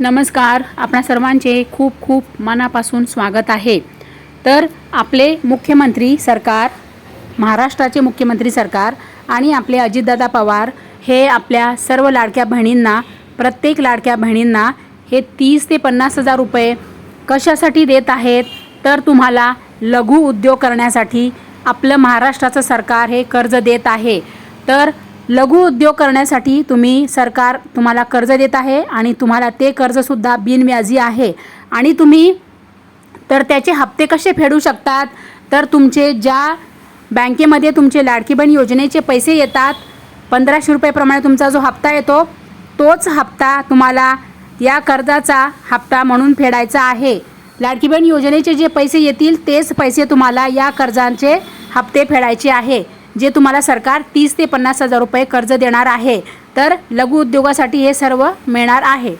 नमस्कार. आपणा सर्वांचे खूप खूप मनापासून स्वागत आहे. तर आपले मुख्यमंत्री सरकार महाराष्ट्राचे मुख्यमंत्री सरकार आणि आपले अजितदादा पवार हे आपल्या सर्व लाडक्या बहिणींना प्रत्येक लाडक्या बहिणींना हे तीस ते पन्नास हजार रुपये कशासाठी देत आहेत? तर तुम्हाला लघु उद्योग करण्यासाठी आपलं महाराष्ट्राचं सरकार हे कर्ज देत आहे. तर लघु उद्योग करण्यासाठी तुम्ही सरकार तुम्हाला कर्ज देत आहे आणि तुम्हाला ते कर्जसुद्धा बिनव्याजी आहे. आणि तुम्ही तर त्याचे हप्ते कसे फेडू शकतात? तर तुमचे ज्या बँकेमध्ये तुमचे लाडकी बहीण योजनेचे पैसे येतात पंधराशे रुपयेप्रमाणे तुमचा जो हप्ता येतो तोच हप्ता तुम्हाला या कर्जाचा हप्ता म्हणून फेडायचा आहे. लाडकी बहीण योजनेचे जे पैसे येतील तेच पैसे तुम्हाला या कर्जांचे हप्ते फेडायचे आहे. जे तुम्हाला सरकार तीस ते पन्नास हजार रुपये कर्ज देणार आहे तर लघु उद्योगासाठी हे सर्व मिळणार आहे.